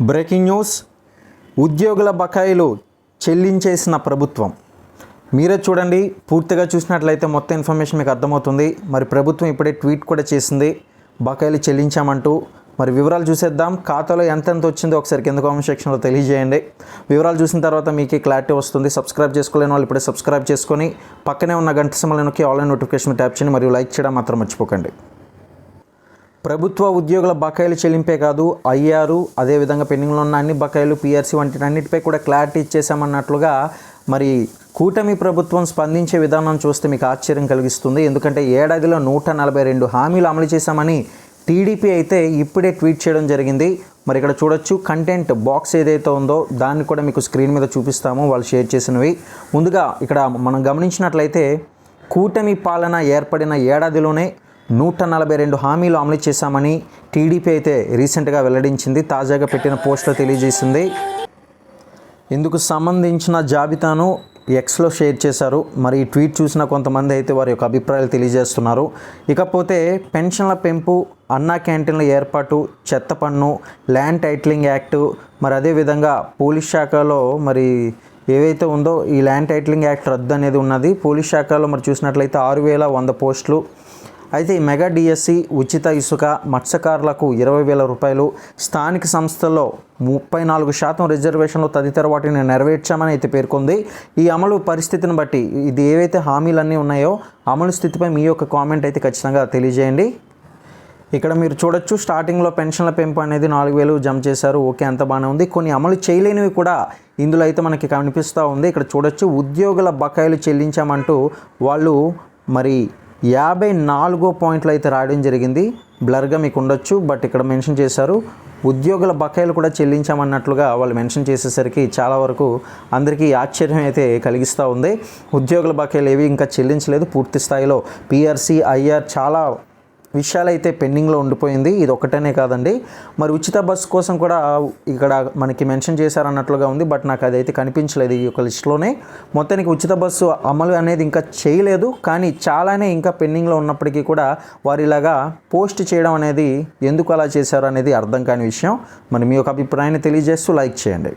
Breaking news. ఉద్యోగుల బకాయిలు చెల్లించేసిన ప్రభుత్వం. మీరే చూడండి పూర్తిగా చూసినట్లయితే మొత్తం ఇన్ఫర్మేషన్ మీకు అర్థమవుతుంది. మరి ప్రభుత్వం ఇప్పుడే ట్వీట్ కూడా చేసింది బకాయిలు చెల్లించామంటూ. మరి వివరాలు చూసేద్దాం. ఖాతాలో ఎంతెంత వచ్చిందో ఒకసారి కింద కామెంట్ సెక్షన్లో తెలియజేయండి. వివరాలు చూసిన తర్వాత మీకు క్లారిటీ వస్తుంది. సబ్స్క్రైబ్ చేసుకోలేని వాళ్ళు ఇప్పుడే సబ్స్క్రైబ్ చేసుకొని పక్కనే ఉన్న గంట సింబల్ నొక్కి ఆన్లైన్ నోటిఫికేషన్ ట్యాప్ చేయండి. మరియు లైక్ చేయడం మాత్రం మర్చిపోకండి. ప్రభుత్వ ఉద్యోగుల బకాయిలు చెల్లింపే కాదు అయ్యారు. అదేవిధంగా పెండింగ్లో ఉన్న అన్ని బకాయిలు పిఆర్సీ వంటి అన్నిటిపై కూడా క్లారిటీ ఇచ్చేసామన్నట్లుగా మరి కూటమి ప్రభుత్వం స్పందించే విధానం చూస్తే మీకు ఆశ్చర్యం కలిగిస్తుంది. ఎందుకంటే ఏడాదిలో నూట నలభై రెండు హామీలు అమలు చేశామని టీడీపీ అయితే ఇప్పుడే ట్వీట్ చేయడం జరిగింది. మరి ఇక్కడ చూడొచ్చు కంటెంట్ బాక్స్ ఏదైతే ఉందో దాన్ని కూడా మీకు స్క్రీన్ మీద చూపిస్తాము వాళ్ళు షేర్ చేసినవి. ముందుగా ఇక్కడ మనం గమనించినట్లయితే కూటమి పాలన ఏర్పడిన ఏడాదిలోనే నూట నలభై రెండు హామీలు అమలు చేశామని టీడీపీ అయితే రీసెంట్గా వెల్లడించింది తాజాగా పెట్టిన పోస్ట్లో తెలియజేసింది. ఇందుకు సంబంధించిన జాబితాను ఎక్స్లో షేర్ చేశారు. మరి ఈ ట్వీట్ చూసిన కొంతమంది అయితే వారి యొక్క అభిప్రాయాలు తెలియజేస్తున్నారు. ఇకపోతే పెన్షన్ల పెంపు అన్నా క్యాంటీన్ల ఏర్పాటు చెత్త పన్ను ల్యాండ్ టైటిలింగ్ యాక్టు మరి అదేవిధంగా పోలీస్ శాఖలో మరి ఏవైతే ఉందో ఈ ల్యాండ్ టైటిలింగ్ యాక్ట్ రద్దు అనేది ఉన్నది. పోలీస్ శాఖలో మరి చూసినట్లయితే ఆరు వేల వంద పోస్టులు అయితే ఈ మెగా డిఎస్సి ఉచిత ఇసుక మత్స్యకారులకు ఇరవై వేల రూపాయలు స్థానిక సంస్థల్లో ముప్పై నాలుగు శాతం రిజర్వేషన్లు తదితర వాటిని నెరవేర్చామని అయితే పేర్కొంది. ఈ అమలు పరిస్థితిని బట్టి ఇది ఏవైతే హామీలన్నీ ఉన్నాయో అమలు స్థితిపై మీ యొక్క కామెంట్ అయితే ఖచ్చితంగా తెలియజేయండి. ఇక్కడ మీరు చూడొచ్చు స్టార్టింగ్లో పెన్షన్ల పెంపు అనేది నాలుగు వేలు జమ చేశారు. ఓకే అంత బాగానే ఉంది. కొన్ని అమలు చేయలేనివి కూడా ఇందులో అయితే మనకి కనిపిస్తూ ఉంది. ఇక్కడ చూడొచ్చు ఉద్యోగుల బకాయిలు చెల్లించామంటూ వాళ్ళు మరి యాభై నాలుగో పాయింట్లు అయితే రాయడం జరిగింది. బ్లర్గా మీకు ఉండొచ్చు బట్ ఇక్కడ మెన్షన్ చేశారు. ఉద్యోగుల బకాయిలు కూడా చెల్లించామన్నట్లుగా వాళ్ళు మెన్షన్ చేసేసరికి చాలా వరకు అందరికీ ఆశ్చర్యం అయితే కలిగిస్తూ ఉంది. ఉద్యోగుల బకాయిలు ఏవి ఇంకా చెల్లించలేదు. పూర్తి స్థాయిలో పిఆర్సీ ఐఆర్ చాలా విషయాలైతే పెండింగ్లో ఉండిపోయింది. ఇది ఒకటనే కాదండి. మరి ఉచిత బస్సు కోసం కూడా ఇక్కడ మనకి మెన్షన్ చేశారన్నట్లుగా ఉంది. బట్ నాకు అదైతే కనిపించలేదు ఈ యొక్క లిస్టులోనే. మొత్తానికి ఉచిత బస్సు అమలు అనేది ఇంకా చేయలేదు. కానీ చాలానే ఇంకా పెండింగ్లో ఉన్నప్పటికీ కూడా వారు ఇలాగా పోస్ట్ చేయడం అనేది ఎందుకు అలా చేశారు అనేది అర్థం కాని విషయం. మరి మీ యొక్క అభిప్రాయాన్ని తెలియజేస్తూ లైక్ చేయండి.